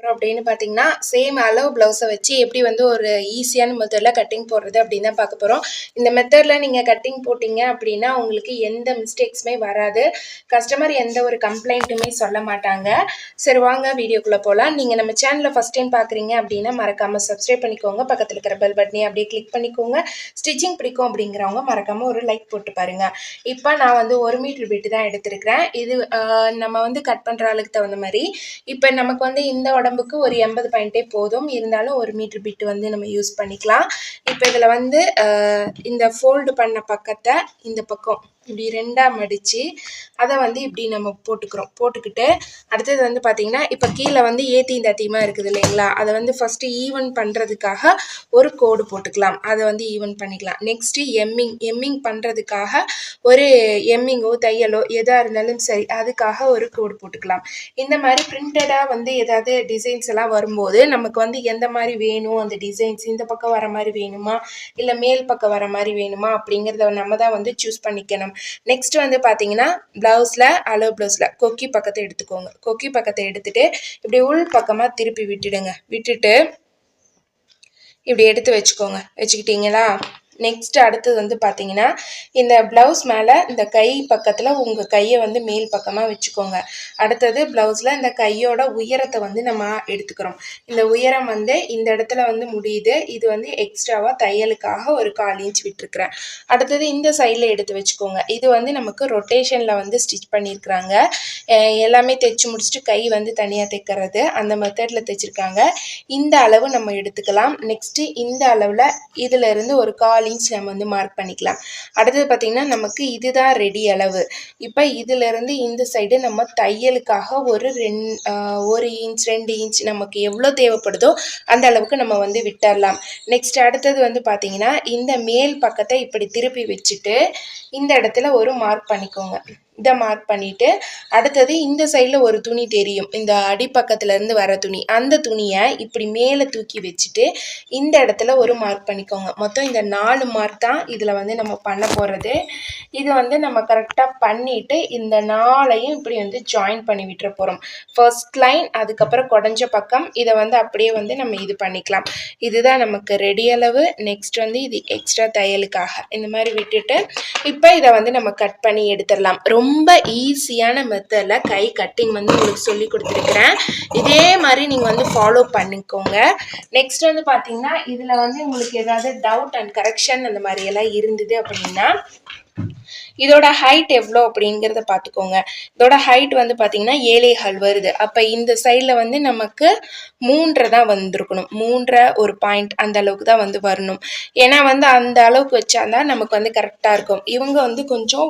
போகிறோம் அப்படின்னு பார்த்தீங்கன்னா சேம் அளவு ப்ளவுஸை வச்சு எப்படி வந்து ஒரு ஈஸியான மெத்தடில் கட்டிங் போடுறது அப்படின்னு தான் பார்க்க போகிறோம் இந்த மெத்தடில் நீங்கள் கட்டிங் போட்டிங்க அப்படின்னா உங்களுக்கு எந்த மிஸ்டேக்ஸுமே வராது. கஸ்டமர் எந்த ஒரு கம்ப்ளைண்ட்டுமே சொல்ல மாட்டாங்க. சரி வாங்க வீடியோக்குள்ளே போகலாம் நீங்கள் நம்ம சேனலில் ஃபஸ்ட் டைம் பார்க்குறீங்க அப்படின்னா மறக்காமல் சப்ஸ்கிரைப் பண்ணிக்கோங்க. பக்கத்தில் இருக்கிற பெல் பட்டனே அப்படியே கிளிக் பண்ணிக்கோங்க. ஸ்டிச்சிங் பிடிக்கும் அப்படிங்கிறவங்க மறக்காமல் ஒரு லைக் போட்டு பாருங்கள் இப்போ நான் வந்து ஒரு மீட்டர் பிட்டு தான் எடுத்திருக்கிறேன். இது நம்ம வந்து கட் பண்ணுற ஆளுக்கு தகுந்த மாதிரி. இப்போ நமக்கு வந்து இந்த உடம்புக்கு ஒரு எண்பது பாயிண்ட்டே போதும். இருந்தாலும் ஒரு மீட்ரு பிட்டு வந்து நம்ம யூஸ் பண்ணிக்கலாம். இப்போ இதில் வந்து இந்த ஃபோல்டு பண்ண பக்கத்தை இந்த பக்கம் இப்படி ரெண்டாக மடித்து அதை வந்து இப்படி நம்ம போட்டுக்கிறோம். போட்டுக்கிட்டு அடுத்தது வந்து பார்த்திங்கன்னா இப்போ கீழே வந்து ஏத்தியும் தத்தியமாக இருக்குது இல்லைங்களா? அதை வந்து ஃபஸ்ட்டு ஈவன் பண்ணுறதுக்காக ஒரு கோடு போட்டுக்கலாம். அதை வந்து ஈவன் பண்ணிக்கலாம். நெக்ஸ்ட்டு எம்மிங் எம்மிங் பண்ணுறதுக்காக ஒரு எம்மிங்கோ தையலோ எதாக இருந்தாலும் சரி அதுக்காக ஒரு கோடு போட்டுக்கலாம். இந்த மாதிரி பிரிண்டடாக வந்து ஏதாவது டிசைன்ஸ் எல்லாம் வரும்போது நமக்கு வந்து எந்த மாதிரி வேணும்? அந்த டிசைன்ஸ் இந்த பக்கம் வர மாதிரி வேணுமா? இல்லை மேல் பக்கம் வர மாதிரி வேணுமா? அப்படிங்கிறத நம்ம தான் வந்து சூஸ் பண்ணிக்கணும். நெக்ஸ்ட் வந்து பார்த்தீங்கன்னா ப்ளவுஸில் அலோ ப்ளவுஸில் கொக்கி பக்கத்தை எடுத்துக்கோங்க. கொக்கி பக்கத்தை எடுத்துட்டு இப்படி உள் பக்கமாக திருப்பி விட்டுடுங்க. விட்டுட்டு இப்படி எடுத்து வச்சுக்கோங்க. வச்சுக்கிட்டீங்களா? நெக்ஸ்ட் அடுத்தது வந்து பார்த்தீங்கன்னா இந்த ப்ளவுஸ் மேலே இந்த கை பக்கத்தில் உங்கள் கையை வந்து மேல் பக்கமாக வச்சுக்கோங்க. அடுத்தது ப்ளவுஸில் இந்த கையோட உயரத்தை வந்து நம்ம எடுத்துக்கிறோம். இந்த உயரம் வந்து இந்த இடத்துல வந்து முடியுது. இது வந்து எக்ஸ்ட்ராவாக தையலுக்காக ஒரு கால் இன்ச் விட்டுருக்குறேன். அடுத்தது இந்த சைடில் எடுத்து வச்சுக்கோங்க. இது வந்து நமக்கு ரொட்டேஷனில் வந்து ஸ்டிச் பண்ணியிருக்கிறாங்க. எல்லாமே தைச்சு முடிச்சுட்டு கை வந்து தனியாக தைக்கிறது. அந்த மெத்தடில் தைச்சிருக்காங்க. இந்த அளவு நம்ம எடுத்துக்கலாம். நெக்ஸ்ட்டு இந்த அளவில் இதிலிருந்து ஒரு கால் இன்ச் நம்ம வந்து மார்க் பண்ணிக்கலாம். அடுத்தது பார்த்திங்கன்னா நமக்கு இதுதான் ரெடி அளவு. இப்போ இதிலிருந்து இந்த சைடு நம்ம தையலுக்காக ஒரு ரெண் ஒரு இன்ச் ரெண்டு இன்ச் நமக்கு எவ்வளோ தேவைப்படுதோ அந்த அளவுக்கு நம்ம வந்து விட்டுறலாம் நெக்ஸ்ட் அடுத்தது வந்து பார்த்திங்கன்னா இந்த மேல் பக்கத்தை இப்படி திருப்பி வச்சுட்டு இந்த இடத்துல ஒரு மார்க் பண்ணிக்கோங்க. இதை மார்க் பண்ணிவிட்டு அடுத்தது இந்த சைடில் ஒரு துணி தெரியும். இந்த அடிப்பக்கத்துலேருந்து வர துணி. அந்த துணியை இப்படி மேலே தூக்கி வச்சுட்டு இந்த இடத்துல ஒரு மார்க் பண்ணிக்கோங்க. மொத்தம் இந்த நாலு மார்க் தான் இதில் வந்து நம்ம பண்ண போகிறது இது வந்து நம்ம கரெக்டாக பண்ணிவிட்டு இந்த நாளையும் இப்படி வந்து ஜாயின் பண்ணி விட்டுற போகிறோம் ஃபர்ஸ்ட் லைன் அதுக்கப்புறம் குடஞ்ச பக்கம் இதை வந்து அப்படியே வந்து நம்ம இது பண்ணிக்கலாம். இதுதான் நமக்கு ரெடி அளவு. நெக்ஸ்ட் வந்து இது எக்ஸ்ட்ரா தையலுக்காக. இந்த மாதிரி விட்டுட்டு இப்போ இதை வந்து நம்ம கட் பண்ணி எடுத்துடலாம். ரொம்ப ரொம்ப ஈஸியான மெத்தடில் கை கட்டிங் வந்து உங்களுக்கு சொல்லி கொடுத்துருக்குறேன். இதே மாதிரி நீங்கள் வந்து ஃபாலோ பண்ணிக்கோங்க. நெக்ஸ்ட் வந்து பார்த்தீங்கன்னா இதில் வந்து உங்களுக்கு ஏதாவது டவுட் அண்ட் கரெக்ஷன் அந்த மாதிரியெல்லாம் இருந்தது அப்படின்னா இதோட ஹைட் எவ்வளோ அப்படிங்கிறத பார்த்துக்கோங்க. இதோட ஹைட் வந்து பார்த்தீங்கன்னா ஏழே வருது. அப்போ இந்த சைடில் வந்து நமக்கு மூன்றரை தான் வந்திருக்கணும். மூன்றரை ஒரு பாயிண்ட் அந்த அளவுக்கு தான் வந்து வரணும். ஏன்னா வந்து அந்த அளவுக்கு வச்சா தான் நமக்கு வந்து கரெக்டாக இருக்கும். இவங்க வந்து கொஞ்சம்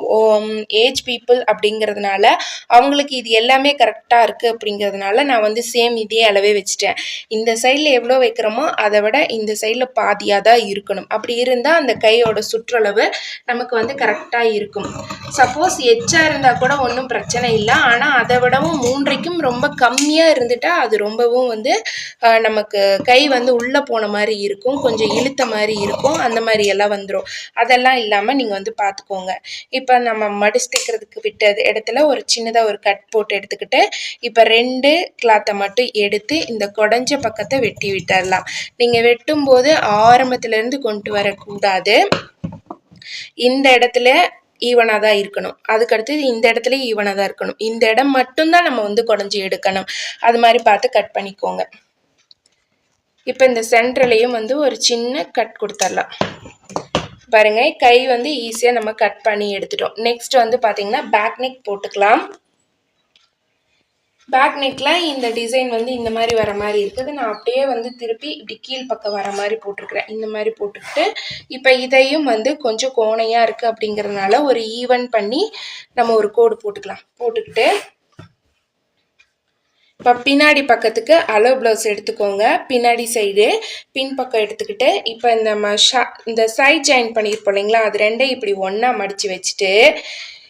ஏஜ் பீப்புள் அப்படிங்கிறதுனால அவங்களுக்கு இது எல்லாமே கரெக்டாக இருக்குது அப்படிங்கிறதுனால நான் வந்து சேம் இதே அளவே வச்சுட்டேன். இந்த சைடில் எவ்வளோ வைக்கிறோமோ அதை விட இந்த சைடில் பாதியாக தான் இருக்கணும். அப்படி இருந்தால் அந்த கையோட சுற்றளவு நமக்கு வந்து கரெக்டாக இருக்கும். சப்போஸ் எச்சாக இருந்தால் கூட ஒன்றும் பிரச்சனை இல்லை. ஆனால் அதை விடவும் மூன்றைக்கும் ரொம்ப கம்மியாக இருந்துட்டால் அது ரொம்பவும் வந்து நமக்கு கை வந்து உள்ளே போன மாதிரி இருக்கும். கொஞ்சம் இழுத்த மாதிரி இருக்கும். அந்த மாதிரி எல்லாம் வந்துடும் அதெல்லாம் இல்லாமல் நீங்கள் வந்து பார்த்துக்கோங்க இப்போ நம்ம மடிச்சு தைக்கிறதுக்கு விட்டது இடத்துல ஒரு சின்னதாக ஒரு கட் போட்டு எடுத்துக்கிட்டு இப்போ ரெண்டு கிளாத்தை மட்டும் எடுத்து இந்த குடஞ்ச பக்கத்தை வெட்டி விட்டுடலாம் நீங்கள் வெட்டும்போது ஆரம்பத்துலேருந்து கொண்டு வரக்கூடாது. இந்த இடத்துல ஈவனாக தான் இருக்கணும். அதுக்கடுத்து இந்த இடத்துல ஈவனாக தான் இருக்கணும். இந்த இடம் மட்டும்தான் நம்ம வந்து குடஞ்சி எடுக்கணும். அது மாதிரி பார்த்து கட் பண்ணிக்கோங்க. இப்போ இந்த சென்டர்லேயும் வந்து ஒரு சின்ன கட் கொடுத்துடலாம் பாருங்க கை வந்து ஈஸியாக நம்ம கட் பண்ணி எடுத்துட்டோம். நெக்ஸ்ட் வந்து பார்த்திங்கன்னா பேக் நெக் போட்டுக்கலாம். பேக் நெக்கில் இந்த டிசைன் வந்து இந்த மாதிரி வர மாதிரி இருக்குது. நான் அப்படியே வந்து திருப்பி இப்படி கீழ் பக்கம் வர மாதிரி போட்டிருக்கிறேன். இந்த மாதிரி போட்டுக்கிட்டு இப்போ இதையும் வந்து கொஞ்சம் கோணையாக இருக்குது அப்படிங்கிறதுனால ஒரு ஈவன் பண்ணி நம்ம ஒரு கோடு போட்டுக்கலாம். போட்டுக்கிட்டு இப்போ பின்னாடி பக்கத்துக்கு அலோ ப்ளவுஸ் எடுத்துக்கோங்க. பின்னாடி சைடு பின் பக்கம் எடுத்துக்கிட்டு இப்போ இந்த ம ஷா இந்த சைட் ஜாயின் பண்ணியிருப்போம் இல்லைங்களா? அது ரெண்டையும் இப்படி ஒன்றா மடித்து வச்சுட்டு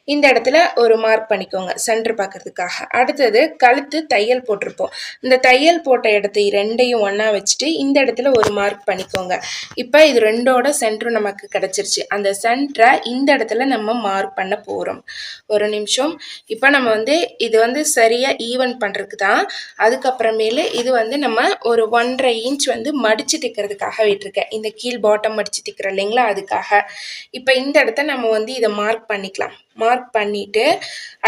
இந்த இடத்துல ஒரு மார்க் பண்ணிக்கோங்க சென்டர் பார்க்கறதுக்காக. அடுத்தது கழுத்து தையல் போட்டிருப்போம். இந்த தையல் போட்ட இடத்தை ரெண்டையும் ஒன்றா வச்சுட்டு இந்த இடத்துல ஒரு மார்க் பண்ணிக்கோங்க. இப்போ இது ரெண்டோட சென்டரும் நமக்கு கிடச்சிருச்சு. அந்த சென்டரை இந்த இடத்துல நம்ம மார்க் பண்ண போகிறோம் ஒரு நிமிஷம். இப்போ நம்ம வந்து இது வந்து சரியாக ஈவன் பண்ணுறதுக்கு தான் அதுக்கப்புறமேலு இது வந்து நம்ம ஒரு ஒன்றரை இன்ச் வந்து மடித்து தைக்கிறதுக்காக விட்டுருக்கேன். இந்த கீழ் பாட்டம் மடித்து தைக்கிறோம் இல்லைங்களா? அதுக்காக. இப்போ இந்த இடத்த நம்ம வந்து இதை மார்க் பண்ணிக்கலாம். மார்க் பண்ணிவிட்டு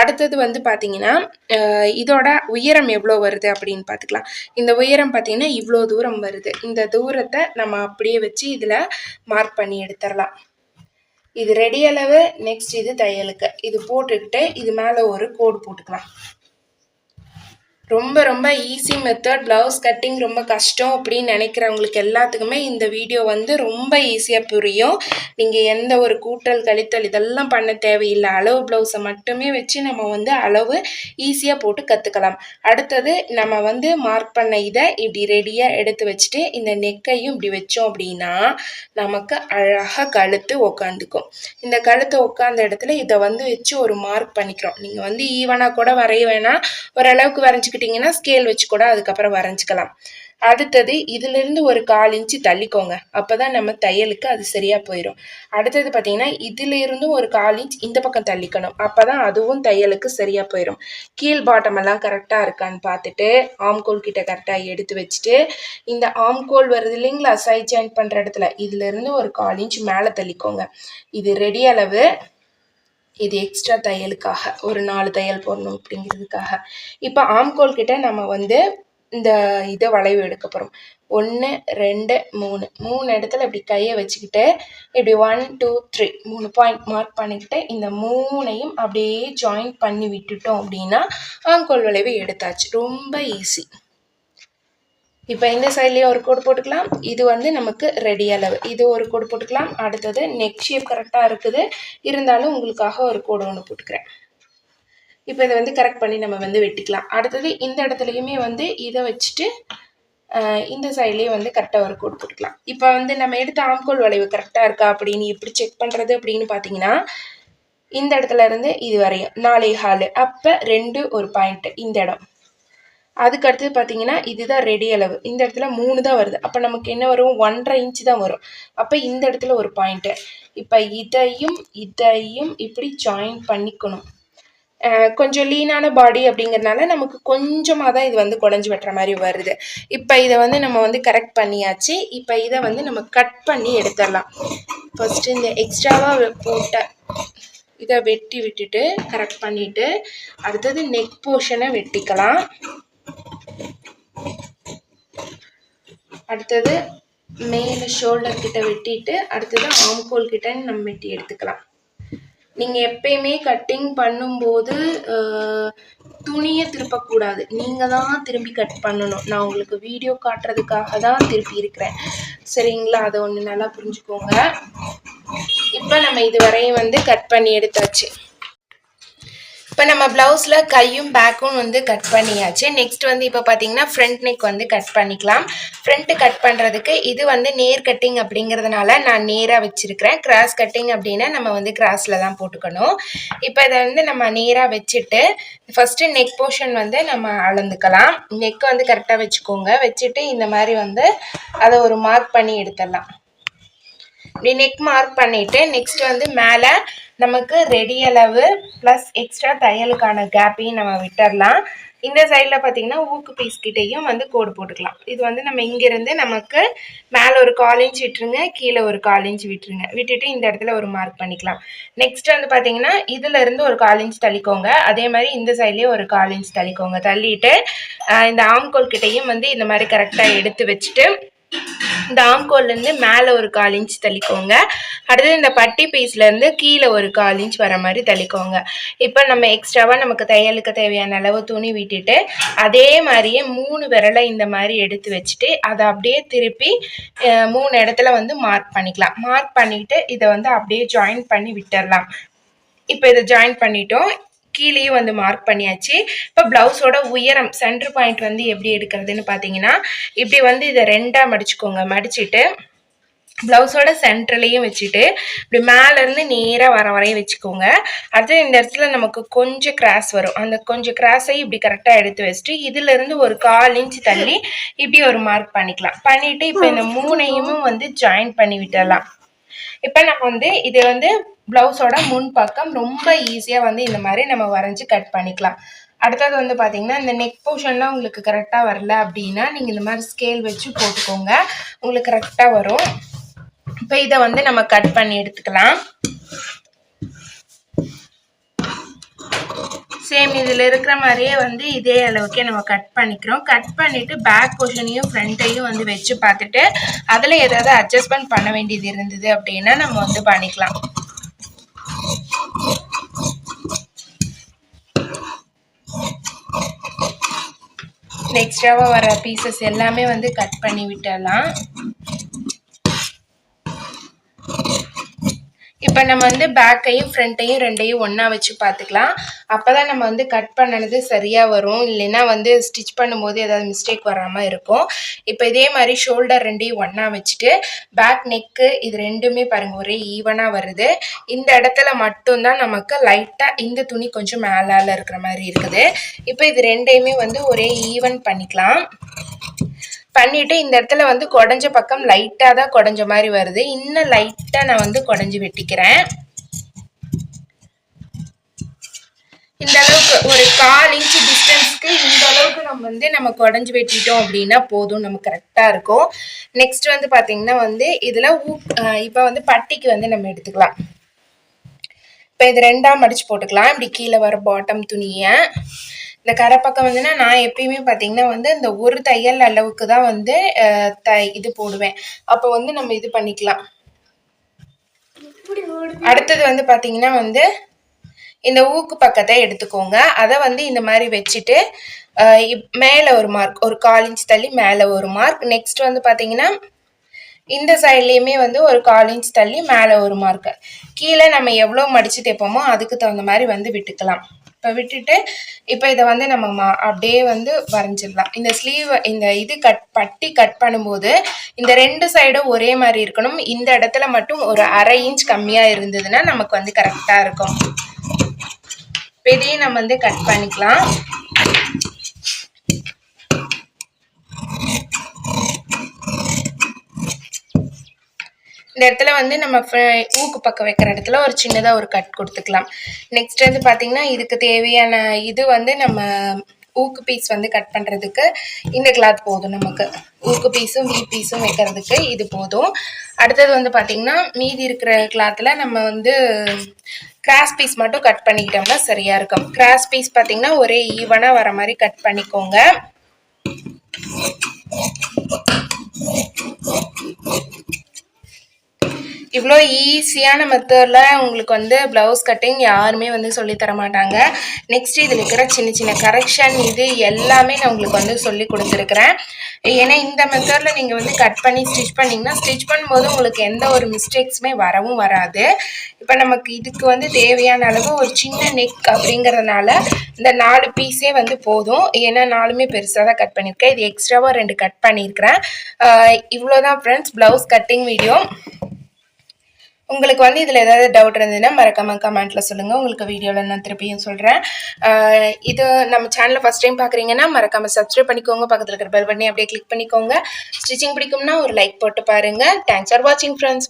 அடுத்தது வந்து பார்த்திங்கன்னா இதோட உயரம் எவ்வளோ வருது அப்படின்னு பார்த்துக்கலாம் இந்த உயரம் பார்த்திங்கன்னா இவ்வளோ தூரம் வருது. இந்த தூரத்தை நம்ம அப்படியே வச்சு இதில் மார்க் பண்ணி எடுத்துடலாம். இது ரெடி அளவு நெக்ஸ்ட் இது தையலுக்கு. இது போட்டுக்கிட்டு இது மேலே ஒரு கோடு போட்டுக்கலாம். ரொம்ப ரொம்ப ஈஸி மெத்தட் ப்ளவுஸ் கட்டிங் ரொம்ப கஷ்டம் அப்படின்னு நினைக்கிறவங்களுக்கு எல்லாத்துக்குமே இந்த வீடியோ வந்து ரொம்ப ஈஸியாக புரியும். நீங்கள் எந்த ஒரு கூட்டல் கழித்தல் இதெல்லாம் பண்ண தேவையில்லை. அளவு ப்ளவுஸை மட்டுமே வச்சு நம்ம வந்து அளவு ஈஸியாக போட்டு கற்றுக்கலாம் அடுத்தது நம்ம வந்து மார்க் பண்ண இதை இப்படி ரெடியாக எடுத்து வச்சுட்டு இந்த நெக்கையும் இப்படி வச்சோம் அப்படின்னா நமக்கு அழகாக கழுத்து உக்காந்துக்கும். இந்த கழுத்து உட்காந்த இடத்துல இதை வந்து வச்சு ஒரு மார்க் பண்ணிக்கிறோம். நீங்கள் வந்து ஈவனாக கூட வரைய வேணாம் ஓரளவுக்கு வரைஞ்சி வரைஞ்சிக்கிட்டிங்கன்னா ஸ்கேல் வச்சு கூட அதுக்கப்புறம் வரைஞ்சிக்கலாம். அடுத்தது இதிலிருந்து ஒரு கால் இன்ச்சு தள்ளிக்கோங்க. அப்போ தான் நம்ம தையலுக்கு அது சரியாக போயிடும் அடுத்தது பார்த்தீங்கன்னா இதிலிருந்தும் ஒரு கால் இன்ச் இந்த பக்கம் தள்ளிக்கணும். அப்போ தான் அதுவும் தையலுக்கு சரியாக போயிடும் கீழ் பாட்டம் எல்லாம் கரெக்டாக இருக்கான்னு பார்த்துட்டு ஆம்கோல் கிட்ட கரெக்டாக எடுத்து வச்சுட்டு இந்த ஆம்கோல் வருது இல்லைங்களா? சைட் ஜாயின் பண்ணுற இடத்துல. இதிலிருந்து ஒரு கால் இன்ச் மேலே தள்ளிக்கோங்க. இது ரெடி அளவு. இது எக்ஸ்ட்ரா தையலுக்காக ஒரு நாலு தையல் போடணும் அப்படிங்கிறதுக்காக. இப்போ ஆம்கோல் கிட்ட நம்ம வந்து இந்த இதை வளைவு எடுக்க போகிறோம் ஒன்று ரெண்டு மூணு. மூணு இடத்துல இப்படி கையை வச்சுக்கிட்டு இப்படி ஒன் டூ த்ரீ மூணு பாயிண்ட் மார்க் பண்ணிக்கிட்டு இந்த மூணையும் அப்படியே ஜாயின் பண்ணி விட்டுட்டோம் அப்படின்னா ஆம்கோல் வளைவு எடுத்தாச்சு. ரொம்ப ஈஸி இப்போ இந்த சைட்லேயும் ஒரு கோடு போட்டுக்கலாம். இது வந்து நமக்கு ரெடி அளவு. இது ஒரு கோடு போட்டுக்கலாம். அடுத்தது நெக் ஷேப் கரெக்டாக இருக்குது. இருந்தாலும் உங்களுக்காக ஒரு கோடு ஒன்று போட்டுக்கிறேன். இப்போ இதை வந்து கரெக்ட் பண்ணி நம்ம வந்து வெட்டிக்கலாம். அடுத்தது இந்த இடத்துலையுமே வந்து இதை வச்சுட்டு இந்த சைட்லேயும் வந்து கரெக்டாக ஒரு கோடு போட்டுக்கலாம். இப்போ வந்து நம்ம எடுத்த ஆம்கோல் வளைவு கரெக்டாக இருக்கா அப்படின்னு எப்படி செக் பண்ணுறது அப்படின்னு பார்த்தீங்கன்னா இந்த இடத்துல இருந்து இது வரையும் நாலே ஹாலு அப்போ ரெண்டு ஒரு பாயிண்ட்டு இந்த இடம். அதுக்கு அடுத்தது பார்த்தீங்கன்னா இதுதான் ரெடி அளவு. இந்த இடத்துல மூணு தான் வருது. அப்போ நமக்கு என்ன வரும்? ஒன்றரை இன்ச்சு தான் வரும். அப்போ இந்த இடத்துல ஒரு பாயிண்ட்டு இப்போ இதையும் இதையும் இப்படி ஜாயின் பண்ணிக்கணும். கொஞ்சம் லீனான பாடி அப்படிங்கிறதுனால நமக்கு கொஞ்சமாக தான் இது வந்து குடஞ்சி வெட்டுற மாதிரி வருது. இப்போ இதை வந்து நம்ம வந்து கரெக்ட் பண்ணியாச்சு. இப்போ இதை வந்து நம்ம கட் பண்ணி எடுத்துடலாம். ஃபஸ்ட்டு இந்த எக்ஸ்ட்ராவாக போட்ட இதை வெட்டி விட்டுட்டு கரெக்ட் பண்ணிவிட்டு அடுத்தது நெக் போர்ஷனை வெட்டிக்கலாம். அடுத்தது மேலே ஷோல்டர் கிட்ட வெட்டிட்டு அடுத்தது ஆம்கோல் கிட்ட நம்ம வெட்டி எடுத்துக்கலாம். நீங்கள் எப்பயுமே கட்டிங் பண்ணும்போது துணியை திருப்பக்கூடாது. நீங்கள் தான் திரும்பி கட் பண்ணணும். நான் உங்களுக்கு வீடியோ காட்டுறதுக்காக தான் திருப்பி இருக்கிறேன். சரிங்களா? அதை ஒன்று நல்லா புரிஞ்சுக்கோங்க. இப்போ நம்ம இதுவரையும் வந்து கட் பண்ணி எடுத்தாச்சு. இப்போ நம்ம ப்ளவுஸில் கையும் பேக்கும் வந்து கட் பண்ணியாச்சு. நெக்ஸ்ட் வந்து இப்போ பார்த்தீங்கன்னா ஃப்ரண்ட் நெக் வந்து கட் பண்ணிக்கலாம். ஃப்ரண்ட்டு கட் பண்ணுறதுக்கு இது வந்து நேர் கட்டிங் அப்படிங்கிறதுனால நான் நேராக வச்சுருக்கிறேன். கிராஸ் கட்டிங் அப்படின்னா நம்ம வந்து கிராஸில் தான் போட்டுக்கணும். இப்போ இதை வந்து நம்ம நேராக வச்சுட்டு ஃபஸ்ட்டு நெக் போர்ஷன் வந்து நம்ம அளந்துக்கலாம். நெக் வந்து கரெக்டாக வச்சுக்கோங்க. வச்சுட்டு இந்த மாதிரி வந்து அதை ஒரு மார்க் பண்ணி எடுத்துடலாம். இப்படி நெக் மார்க் பண்ணிவிட்டு நெக்ஸ்ட் வந்து மேலே நமக்கு ரெடி அளவு ப்ளஸ் எக்ஸ்ட்ரா தையலுக்கான கேப்பையும் நம்ம விட்டுடலாம் இந்த சைடில் பார்த்தீங்கன்னா ஊக்கு பீஸ் கிட்டேயும் வந்து கோடு போட்டுக்கலாம். இது வந்து நம்ம இங்கேருந்து நமக்கு மேலே ஒரு கால் இன்ச் விட்டுருங்க கீழே ஒரு கால் இன்ச் விட்டுருங்க. விட்டுட்டு இந்த இடத்துல ஒரு மார்க் பண்ணிக்கலாம். நெக்ஸ்ட் வந்து பார்த்தீங்கன்னா இதுலேருந்து ஒரு கால் இன்ச் தள்ளிக்கோங்க. அதே மாதிரி இந்த சைட்லேயும் ஒரு கால் இன்ச் தள்ளிக்கோங்க. தள்ளிட்டு இந்த ஆம்கோல் கிட்டேயும் வந்து இந்த மாதிரி கரெக்டாக எடுத்து வச்சுட்டு இந்த ஆம்கோல்லேருந்து மேலே ஒரு கால் இன்ச் தள்ளிக்கோங்க. அடுத்தது இந்த பட்டி பீஸ்லேருந்து கீழே ஒரு கால் இன்ச் வர மாதிரி தள்ளிக்கோங்க. இப்போ நம்ம எக்ஸ்ட்ராவாக நமக்கு தையலுக்கு தேவையான அளவு துணி விட்டுட்டு அதே மாதிரியே மூணு விரலை இந்த மாதிரி எடுத்து வச்சுட்டு அதை அப்படியே திருப்பி மூணு இடத்துல வந்து மார்க் பண்ணிக்கலாம். மார்க் பண்ணிவிட்டு இதை வந்து அப்படியே ஜாயின் பண்ணி விட்டுடலாம் இப்போ இதை ஜாயின் பண்ணிட்டோம். கீழேயும் வந்து மார்க் பண்ணியாச்சு. இப்போ ப்ளவுஸோட உயரம் சென்டர் பாயிண்ட் வந்து எப்படி எடுக்கிறதுன்னு பார்த்தீங்கன்னா இப்படி வந்து இதை ரெண்டாக மடிச்சுக்கோங்க. மடிச்சுட்டு ப்ளவுஸோட சென்டர்லேயும் வச்சுட்டு இப்படி மேலேருந்து நேராக வர வரையும் வச்சுக்கோங்க. அடுத்து இந்த இடத்துல நமக்கு கொஞ்சம் கிராஸ் வரும். அந்த கொஞ்சம் கிராஸை இப்படி கரெக்டாக எடுத்து வச்சுட்டு இதுலேருந்து ஒரு கால் இன்ச் தள்ளி இப்படி ஒரு மார்க் பண்ணிக்கலாம். பண்ணிவிட்டு இப்போ இந்த மூணையும் வந்து ஜாயின் பண்ணி விட்டுடலாம். இப்போ நம்ம வந்து இது வந்து ப்ளவுஸோட முன் பக்கம் ரொம்ப ஈஸியாக வந்து இந்த மாதிரி நம்ம வரைஞ்சி கட் பண்ணிக்கலாம். அடுத்தது வந்து பார்த்தீங்கன்னா இந்த நெக் போர்ஷன்லாம் உங்களுக்கு கரெக்டாக வரல அப்படின்னா நீங்கள் இந்த மாதிரி ஸ்கேல் வச்சு போட்டுக்கோங்க. உங்களுக்கு கரெக்டாக வரும். இப்போ இதை வந்து நம்ம கட் பண்ணி எடுத்துக்கலாம். சேம் இதில் இருக்கிற மாதிரியே வந்து இதே அளவுக்கே நம்ம கட் பண்ணிக்கிறோம். கட் பண்ணிவிட்டு பேக் போர்ஷனையும் ஃப்ரண்ட்டையும் வந்து வச்சு பார்த்துட்டு அதில் ஏதாவது அட்ஜஸ்ட்மெண்ட் பண்ண வேண்டியது இருந்தது அப்படின்னா நம்ம வந்து பண்ணிக்கலாம். எக்ஸ்ட்ராவாக வர பீசஸ் எல்லாமே வந்து கட் பண்ணி விட்டுடலாம். இப்போ நம்ம வந்து பேக்கையும் ஃப்ரண்ட்டையும் ரெண்டையும் ஒன்றா வச்சு பார்த்துக்கலாம் அப்போ தான் நம்ம வந்து கட் பண்ணது சரியாக வரும். இல்லைன்னா வந்து ஸ்டிச் பண்ணும்போது ஏதாவது மிஸ்டேக் வராமல் இருக்கும். இப்போ இதே மாதிரி ஷோல்டர் ரெண்டையும் ஒன்றா வச்சுட்டு பேக் நெக்கு இது ரெண்டுமே பாருங்கள் ஒரே ஈவனாக வருது. இந்த இடத்துல மட்டும்தான் நமக்கு லைட்டாக இந்த துணி கொஞ்சம் மேலால் இருக்கிற மாதிரி இருக்குது. இப்போ இது ரெண்டையுமே வந்து ஒரே ஈவன் பண்ணிக்கலாம். பண்ணிவிட்டு இந்த இடத்துல வந்து குடஞ்ச பக்கம் லைட்டாக தான் குடஞ்ச மாதிரி வருது. இன்னும் லைட்டாக நான் வந்து குடஞ்சி வெட்டிக்கிறேன். இந்த அளவுக்கு ஒரு கால் இன்ச்சு டிஸ்டன்ஸ்க்கு இந்த அளவுக்கு நம்ம வந்து நம்ம குடஞ்சி வெட்டிட்டோம் அப்படின்னா போதும். நம்ம கரெக்டாக இருக்கும். நெக்ஸ்ட் வந்து பார்த்தீங்கன்னா வந்து இதில் ஊ இப்போ வந்து பட்டிக்கு வந்து நம்ம எடுத்துக்கலாம். இப்போ இது ரெண்டாக மடித்து போட்டுக்கலாம். இப்படி கீழே வர பாட்டம் துணியை. இந்த கரை பக்கம் வந்துன்னா நான் எப்பயுமே பார்த்தீங்கன்னா வந்து இந்த ஒரு தையல் அளவுக்கு தான் வந்து த இது போடுவேன். அப்போ வந்து நம்ம இது பண்ணிக்கலாம். அடுத்தது வந்து பார்த்தீங்கன்னா வந்து இந்த ஊக்கு பக்கத்தை எடுத்துக்கோங்க. அதை வந்து இந்த மாதிரி வச்சுட்டு மேலே ஒரு மார்க் ஒரு கால் இன்ச் தள்ளி மேலே ஒரு மார்க் நெக்ஸ்ட் வந்து பார்த்தீங்கன்னா இந்த சைட்லேயுமே வந்து ஒரு கால் இன்ச் தள்ளி மேலே ஒரு மார்க்கு கீழே நம்ம எவ்வளோ மடிச்சுட்டு தைப்போமோ அதுக்கு தகுந்த மாதிரி வந்து விட்டுக்கலாம். இப்போ விட்டுட்டு இப்போ இதை வந்து நம்ம அப்படியே வந்து வரைஞ்சிடலாம். இந்த ஸ்லீவ் இந்த இது கட் பட்டி கட் பண்ணும்போது இந்த ரெண்டு சைடும் ஒரே மாதிரி இருக்கணும். இந்த இடத்துல மட்டும் ஒரு அரை இன்ச் கம்மியாக இருந்ததுன்னா நமக்கு வந்து கரெக்டாக இருக்கும். பெரிய நம்ம வந்து கட் பண்ணிக்கலாம். இந்த இடத்துல வந்து நம்ம ஊக்கு பக்கம் வைக்கிற இடத்துல ஒரு சின்னதாக ஒரு கட் கொடுத்துக்கலாம். நெக்ஸ்ட் வந்து பார்த்திங்கன்னா இதுக்கு தேவையான இது வந்து நம்ம ஊக்கு பீஸ் வந்து கட் பண்ணுறதுக்கு இந்த கிளாத் போதும் நமக்கு. ஊக்கு பீஸும் வீ பீஸும் வைக்கிறதுக்கு இது போதும். அடுத்தது வந்து பார்த்திங்கன்னா மீதி இருக்கிற கிளாத்தில் நம்ம வந்து கிராஸ் பீஸ் மட்டும் கட் பண்ணிக்கிட்டோம்னா சரியாக இருக்கும். கிராஸ் பீஸ் பார்த்திங்கன்னா ஒரே ஈவனாக வர மாதிரி கட் பண்ணிக்கோங்க. இவ்வளோ ஈஸியான மெத்தடில் உங்களுக்கு வந்து ப்ளவுஸ் கட்டிங் யாருமே வந்து சொல்லித்தர தர மாட்டாங்க. நெக்ஸ்ட் இதில் இருக்கிற சின்ன சின்ன கரெக்ஷன் இது எல்லாமே நான் உங்களுக்கு வந்து சொல்லி கொடுத்துருக்குறேன். ஏன்னா இந்த மெத்தடில் நீங்கள் வந்து கட் பண்ணி ஸ்டிச் பண்ணிங்கன்னா ஸ்டிச் பண்ணும்போது உங்களுக்கு எந்த ஒரு மிஸ்டேக்ஸுமே வரவும் வராது. இப்போ நமக்கு இதுக்கு வந்து தேவையான அளவு ஒரு சின்ன நெக் அப்படிங்கிறதுனால இந்த நாலு பீஸே வந்து போதும். ஏன்னா நாலுமே பெருசாக தான் கட் பண்ணியிருக்கேன். இது எக்ஸ்ட்ராவாக ரெண்டு கட் பண்ணியிருக்கிறேன். இவ்வளோதான் ஃப்ரெண்ட்ஸ் ப்ளவுஸ் கட்டிங் வீடியோ உங்களுக்கு வந்து இதில் ஏதாவது டவுட் இருந்ததுன்னா மறக்காம கமெண்ட்டில் சொல்லுங்கள் உங்களுக்கு வீடியோவில் நான் திருப்பியும் சொல்கிறேன் இது நம்ம சேனலில் ஃபஸ்ட் டைம் பார்க்குறீங்கன்னா மறக்காமல் சப்ஸ்கிரைப் பண்ணிக்கோங்க. பக்கத்தில் இருக்கிற பெல் பண்ணி அப்படியே கிளிக் பண்ணிக்கோங்க. ஸ்டிச்சிங் பிடிக்கும்னா ஒரு லைக் போட்டு பாருங்கள் தேங்க்ஸ் ஃபார் வாட்சிங் ஃப்ரெண்ட்ஸ்